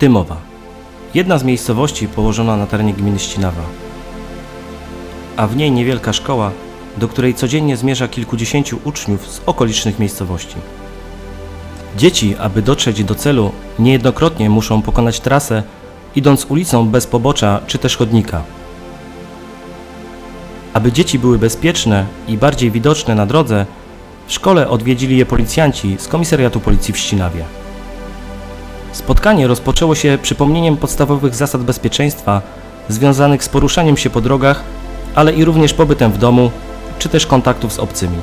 Tymowa. Jedna z miejscowości położona na terenie gminy Ścinawa. A w niej niewielka szkoła, do której codziennie zmierza kilkudziesięciu uczniów z okolicznych miejscowości. Dzieci, aby dotrzeć do celu, niejednokrotnie muszą pokonać trasę, idąc ulicą bez pobocza czy też chodnika. Aby dzieci były bezpieczne i bardziej widoczne na drodze, w szkole odwiedzili je policjanci z komisariatu policji w Ścinawie. Spotkanie rozpoczęło się przypomnieniem podstawowych zasad bezpieczeństwa związanych z poruszaniem się po drogach, ale i również pobytem w domu czy też kontaktów z obcymi.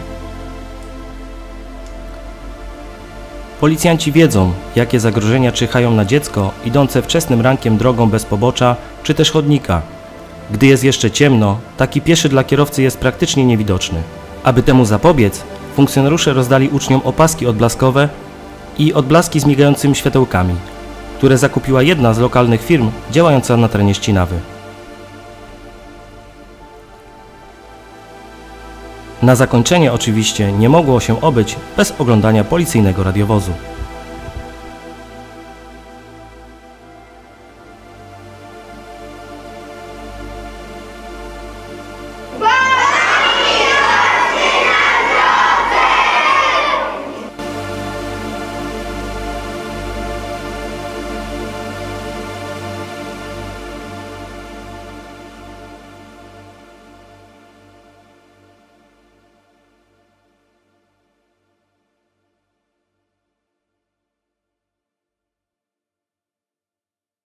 Policjanci wiedzą, jakie zagrożenia czyhają na dziecko idące wczesnym rankiem drogą bez pobocza czy też chodnika. Gdy jest jeszcze ciemno, taki pieszy dla kierowcy jest praktycznie niewidoczny. Aby temu zapobiec, funkcjonariusze rozdali uczniom opaski odblaskowe i odblaski z migającymi światełkami, które zakupiła jedna z lokalnych firm działająca na terenie Ścinawy. Na zakończenie oczywiście nie mogło się obyć bez oglądania policyjnego radiowozu.